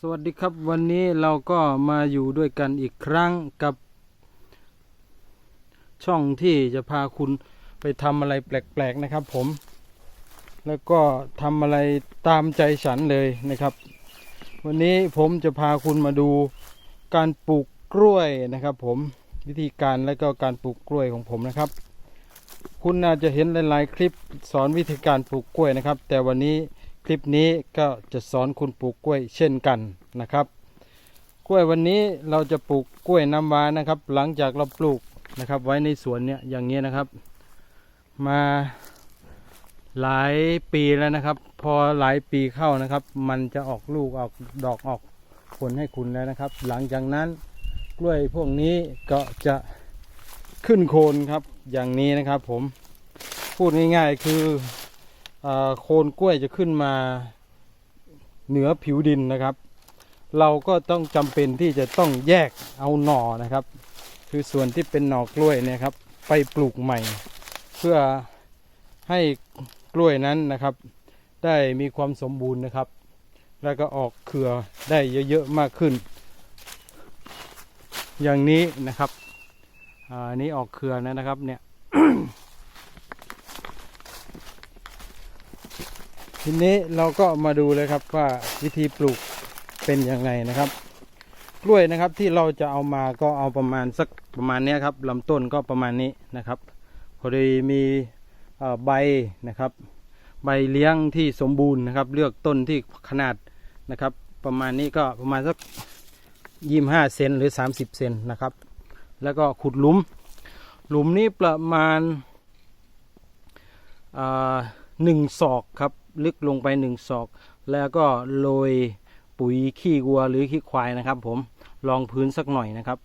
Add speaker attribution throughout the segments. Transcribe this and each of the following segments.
Speaker 1: สวัสดีครับวันนี้เราก็มาอยู่ด้วยกันอีกครั้งกับ ช่องที่จะพาคุณไปทำอะไรแปลกๆนะครับผม แล้วก็ทำอะไรตามใจฉันเลยนะครับ วันนี้ผมจะพาคุณมาดูการปลูกกล้วยนะครับผมวิธีการและก็การปลูกกล้วยของผมนะครับ คุณอาจจะเห็นหลายๆคลิปสอนวิธีการปลูกกล้วยนะครับ แต่วันนี้ คลิปนี้ก็จะสอนคุณปลูกกล้วยเช่นกันนะครับ กล้วยวันนี้เราจะปลูกกล้วยน้ำว้านะครับ หลังจากเราปลูกนะครับ ไว้ในสวนเนี่ยอย่างนี้นะครับ มาหลายปีแล้วนะครับ พอหลายปีเข้านะครับ มันจะออกลูกออกดอกออกผลให้คุณแล้วนะครับ หลังจากนั้นกล้วยพวกนี้ก็จะขึ้นโคนครับอย่างนี้นะครับ ผมพูดง่ายๆคือ โคนกล้วยจะขึ้นมาเหนือผิวดินนะครับ เราก็ต้องจำเป็นที่จะต้องแยกเอาหน่อนะครับ คือส่วนที่เป็นหน่อกล้วยเนี่ยครับ ไปปลูกใหม่ เพื่อให้กล้วยนั้นนะครับ ได้มีความสมบูรณ์นะครับ แล้วก็ออกเครือได้เยอะๆมากขึ้น อย่างนี้นะครับอันนี้ออกเครือนะครับเนี่ย ทีนี้เราก็มาดูเลยครับว่าวิธีปลูกเป็นยังไงนะครับ กล้วยนะครับที่เราจะเอามาก็เอาประมาณสักประมาณนี้ครับลำต้นก็ประมาณนี้นะครับ พอดีมีใบนะครับ ใบเลี้ยงที่สมบูรณ์นะครับ เลือกต้นที่ขนาดนะครับ ประมาณนี้ก็ประมาณสักยี่ห้าเซนหรือ 30 เซนนะครับ แล้วก็ขุดหลุม หลุมนี้ประมาณหนึ่งศอกครับ ลึกลงไปหนึ่งศอก แล้วก็โรยปุ๋ยขี้วัวหรือขี้ควายนะครับ ผมรองพื้นสักหน่อยนะครับ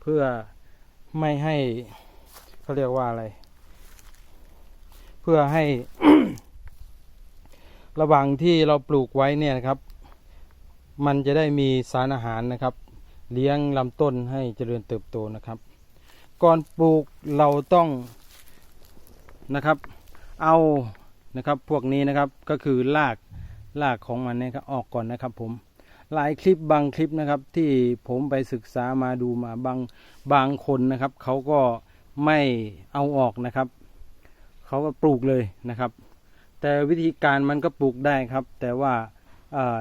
Speaker 1: เพื่อไม่ให้เขาเรียกว่าอะไร เพื่อให้ ระหว่างที่เราปลูกไว้เนี่ยนะครับ มันจะได้มีสารอาหารนะครับ เลี้ยงลำต้นให้เจริญเติบโตนะครับ ก่อนปลูกเราต้องนะครับ เอา นะครับ พวกนี้นะครับก็คือรากรากของมันนี่ยครับออกก่อนนะครับผมหลายคลิปบางคลิปนะครับที่ผมไปศึกษามาดูมาบางบางคนนะครับเขาก็ไม่เอาออกนะครับเขาก็ปลูกเลยนะครับ แต่วิธีการมันก็ปลูกได้ครับ แต่ว่าอ่า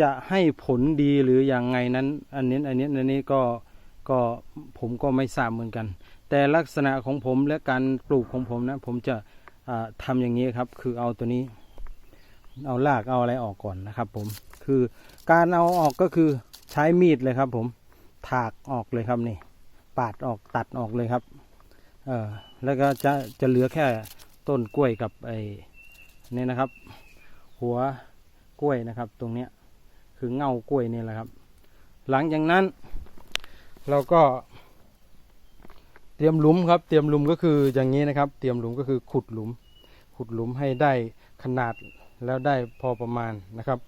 Speaker 1: จะให้ผลดีหรืออย่างไงนั้น อันนี้อันนี้อันนี้ก็ก็ผมก็ไม่ทราบเหมือนกัน แต่ลักษณะของผมและการปลูกของผมนะ ผมจะอ่าทำอย่างนี้ครับ คือเอาตัวนี้ เอารากเอาอะไรออกก่อนนะครับ ผมคือการเอาออกก็คือใช้มีดเลยครับ ผมถากออกเลยครับนี่ ปาดออกตัดออกเลยครับเออแล้วก็จะจะเหลือแค่ต้นกล้วยกับไอ้นี่นะครับ หัวกล้วยนะครับ ตรงเนี้ยคือเงากล้วยนี่แหละครับ หลังจากนั้น เราก็ เตรียมหลุมครับ เตรียมหลุมก็คืออย่างนี้นะครับ เตรียมหลุมก็คือขุดหลุม ขุดหลุมให้ได้ขนาดแล้วได้พอประมาณนะครับ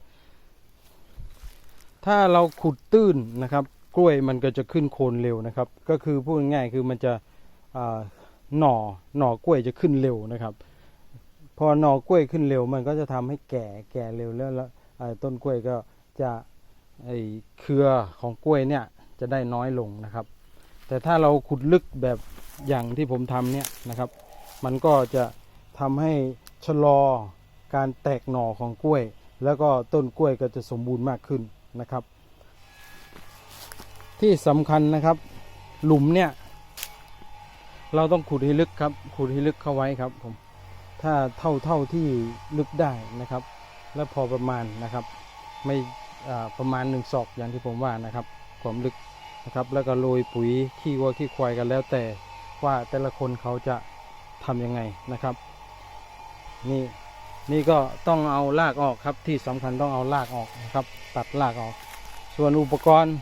Speaker 1: ถ้าเราขุดตื้นนะครับ กล้วยมันก็จะขึ้นโคนเร็วนะครับ ก็คือพูดง่ายๆคือมันจะหน่อหน่อกล้วยจะขึ้นเร็วนะครับ พอหน่อกล้วยขึ้นเร็ว มันก็จะทำให้แก่แก่เร็วแล้วต้นกล้วยก็จะไอเครือของกล้วยเนี่ยจะได้น้อยลงนะครับ แต่ถ้าเราขุดลึกแบบอย่างที่ผมทำเนี่ยนะครับ มันก็จะทำให้ชะลอการแตกหน่อของกล้วย แล้วก็ต้นกล้วยก็จะสมบูรณ์มากขึ้นนะครับ ที่สำคัญนะครับ หลุมเนี่ย เราต้องขุดให้ลึกครับขุดให้ลึกเข้าไว้ครับผมถ้าเท่าเท่าที่ลึกได้นะครับ และพอประมาณนะครับ ไม่ประมาณหนึ่งศอกอย่างที่ผมว่านะครับ ความลึก นะครับ แล้วก็โรยปุ๋ยขี้วัวขี้ควายกันแล้วแต่ว่าแต่ละคนเขาจะทำยังไงนะครับ นี่นี่ก็ต้องเอารากออกครับที่สำคัญต้องเอารากออกนะครับ ตัดรากออก ส่วนอุปกรณ์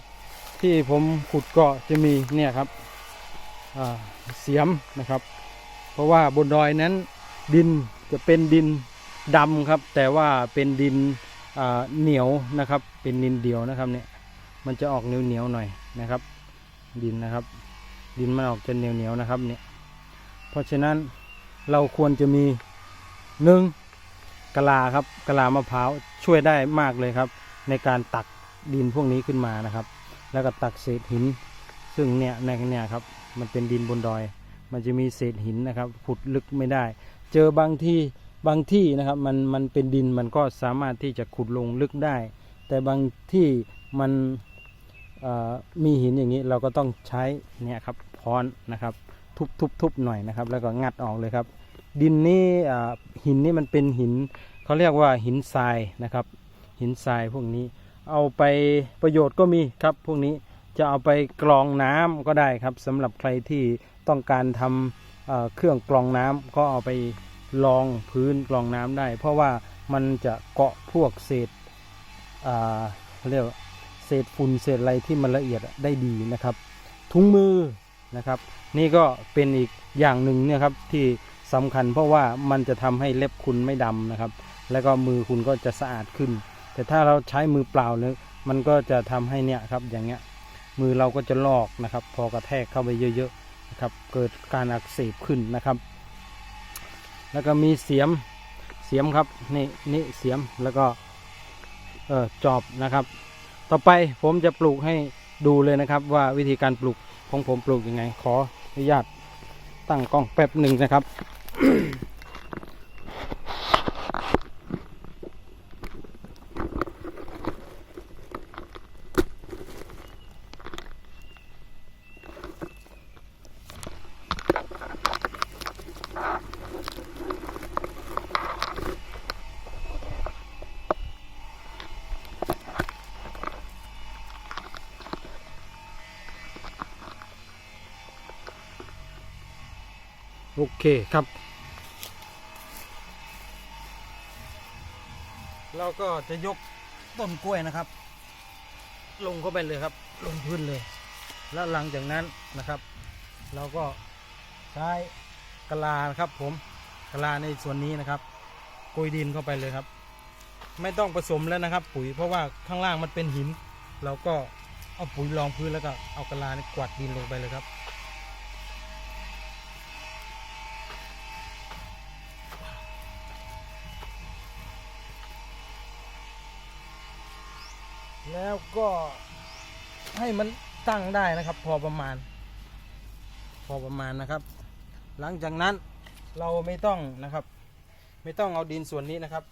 Speaker 1: ที่ผมขุดก็จะมีเนี่ยครับเสียมนะครับ เพราะว่าบนดอยนั้นดินจะเป็นดินดำครับ แต่ว่าเป็นดินเหนียวนะครับ เป็นดินเดียวนะครับเนี่ย มันจะออกเหนียวเหนียวๆหน่อยนะครับ ดินนะครับ ดินมันออกจะเหนียวเหนียวๆนะครับเนี่ยเพราะฉะนั้นเราควรจะมีหนึ่งกะลาครับกะลามะพร้าวช่วยได้มากเลยครับ ในการตักดินพวกนี้ขึ้นมานะครับ แล้วก็ตักเศษหิน ซึ่งเนี่ยในเนี่ยครับมันเป็นดินบนดอย มันจะมีเศษหินนะครับขุดลึกไม่ได้ เจอบางที่บางที่นะครับมันมันเป็นดินมันก็สามารถที่จะขุดลงลึกได้ แต่บางที่มัน มีหินอย่างนี้เราก็ต้องใช้เนี่ยครับค้อนนะครับทุบทุบทุบหน่อยนะครับ แล้วก็งัดออกเลยครับ ดินนี่หินนี่มันเป็นหินเขาเรียกว่าหินทรายนะครับ หินทรายพวกนี้ เอาไปประโยชน์ก็มีครับ พวกนี้จะเอาไปกรองน้ำก็ได้ครับสำหรับใครที่ต้องการทำเอ่อเครื่องกรองน้ำก็เอาไปรองพื้นกรองน้ำได้ เพราะว่ามันจะเกาะพวกเศษเขาเรียกว่า เศษฝุ่นเศษอะไรที่มันละเอียดได้ดีนะครับ ถุงมือนะครับ นี่ก็เป็นอีกอย่างหนึ่งเนี่ยครับที่สำคัญเพราะว่ามันจะทำให้เล็บคุณไม่ดำนะครับ แล้วก็มือคุณก็จะสะอาดขึ้น แต่ถ้าเราใช้มือเปล่าเนี่ยมันก็จะทำให้เนี่ยครับอย่างเงี้ยมือเราก็จะลอกนะครับ พอกระแทกเข้าไปเยอะๆนะครับ เกิดการอักเสบขึ้นนะครับ แล้วก็มีเสียมเสียมครับนี่นี่เสียมแล้วก็เออจอบนะครับ ต่อไปผมจะปลูกให้ดูเลยนะครับ ว่าวิธีการปลูกของผมปลูกยังไง ขออนุญาตตั้งกล้องแป๊บหนึ่งนะครับ โอเคครับ เราก็จะยกต้นกล้วยนะครับ ลงเข้าไปเลยครับ ลงพื้นเลย แล้วหลังจากนั้นนะครับ เราก็ใช้กะลานะครับผมกะลาในส่วนนี้นะครับโกยดินเข้าไปเลยครับ ไม่ต้องผสมแล้วนะครับ ปุ๋ยเพราะว่าข้างล่างมันเป็นหิน เราก็เอาปุ๋ยรองพื้นแล้วก็เอากะลานี่กวาดดินลงไปเลยครับ แล้วก็ให้มันตั้งได้นะครับ พอประมาณ พอประมาณนะครับ หลังจากนั้นเราไม่ต้องนะครับ ไม่ต้องเอาดินส่วนนี้นะครับ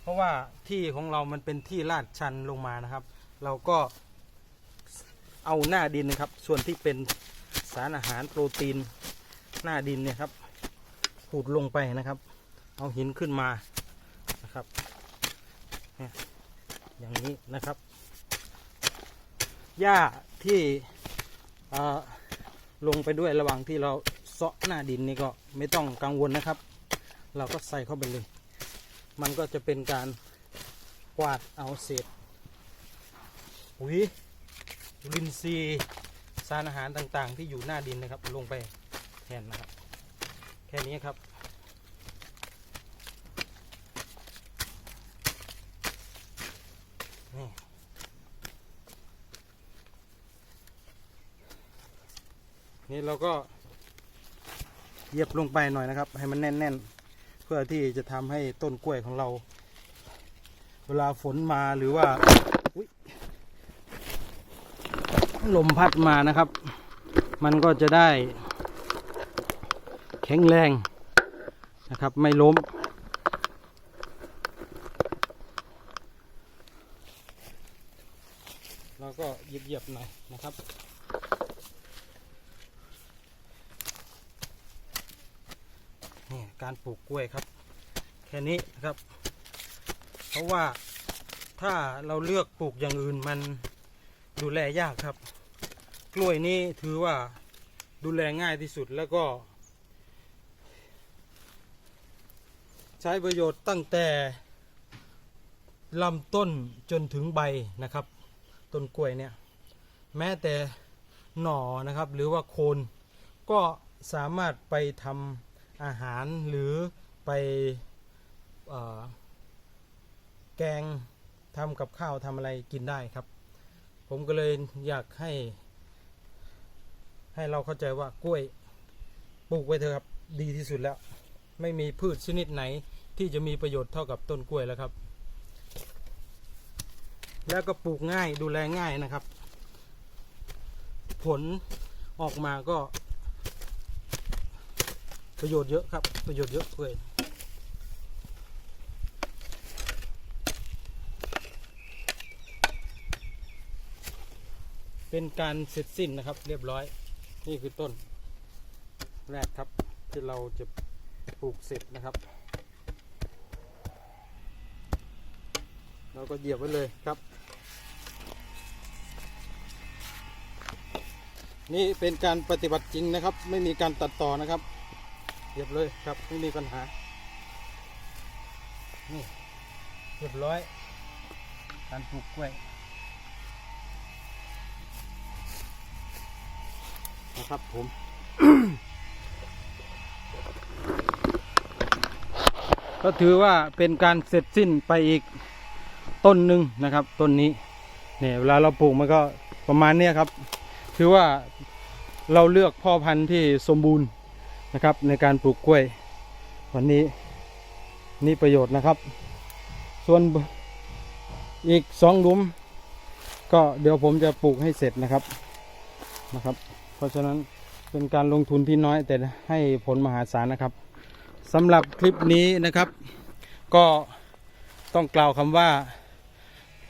Speaker 1: เพราะว่าที่ของเรามันเป็นที่ลาดชันลงมานะครับ เราก็เอาหน้าดินนะครับ ส่วนที่เป็นสารอาหารโปรตีนหน้าดินเนี่ยครับขูดลงไปนะครับ เอาหินขึ้นมานะครับอย่างนี้นะครับ หญ้าที่ลงไปด้วยระหว่างที่เราเซาะหน้าดินนี่ก็ไม่ต้องกังวลนะครับ เราก็ใส่เข้าไปเลย มันก็จะเป็นการกวาดเอาเศษปุ๋ยลินทรีสารอาหารต่างๆ ที่อยู่หน้าดินนะครับ ลงไปแทนนะครับ แค่นี้ครับนี่ นี่เราก็เยียบลงไปหน่อยนะครับ ให้มันแน่นๆ เพื่อที่จะทำให้ต้นกล้วยของเรา เวลาฝนมาหรือว่าลมพัดมานะครับ มันก็จะได้ แข็งแรงนะครับ ไม่ล้ม เราก็เหยียบๆหน่อยนะครับ นี่ การปลูกกล้วยครับ แค่นี้นะครับ เพราะว่าถ้าเราเลือกปลูกอย่างอื่นมันดูแลยากครับ กล้วยนี้ถือว่าดูแลง่ายที่สุดแล้วก็ ใช้ประโยชน์ตั้งแต่ลำต้นจนถึงใบนะครับ ต้นกล้วยเนี่ย แม้แต่หน่อนะครับ หรือว่าโคนก็สามารถไปทำ อาหารหรือไปอแกงทำกับข้าวทำอะไรกินได้ครับ ผมก็เลยอยากให้ ให้เราเข้าใจว่ากล้วยปลูกไว้เถอะครับดีที่สุดแล้ว ไม่มีพืชชนิดไหนที่จะมีประโยชน์เท่ากับต้นกล้วยแล้วครับ แล้วก็ปลูกง่ายดูแลง่ายนะครับ ผลออกมาก็ ประโยชน์เยอะครับ ประโยชน์เยอะกล้วยเป็นการเสร็จสิ้นนะครับ เรียบร้อย นี่คือต้น แรกครับที่เราจะปลูกเสร็จนะครับ เราก็เหยียบไว้เลยครับ นี่เป็นการปฏิบัติจริงนะครับ ไม่มีการตัดต่อนะครับ เหยียบเลยครับไม่มีปัญหา นี่เรียบร้อย การปลูกกล้วยนะครับผมก็ถือว่าเป็นการเสร็จสิ้นไปอีกต้นหนึ่งนะครับต้นนี้เนี่ยเวลาเราปลูกมันก็ประมาณเนี้ยครับ ถือว่าเราเลือกพ่อพันธุ์ที่สมบูรณ์ นะครับในการปลูกกล้วย วันนี้นี่ประโยชน์นะครับ ส่วนอีกสองหลุม ก็เดี๋ยวผมจะปลูกให้เสร็จนะครับนะครับ เพราะฉะนั้นเป็นการลงทุนที่น้อยแต่ให้ผลมหาศาลนะครับสำหรับคลิปนี้นะครับ ก็ต้องกล่าวคำว่า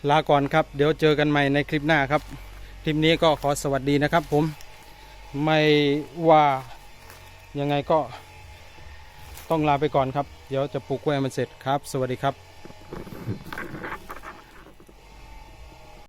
Speaker 1: ลาก่อนครับ เดี๋ยวเจอกันใหม่ในคลิปหน้าครับ คลิปนี้ก็ขอสวัสดีนะครับผม ไม่ว่า ยังไงก็ต้องลาไปก่อนครับ เดี๋ยวจะปลูกกล้วยมันเสร็จครับ สวัสดีครับ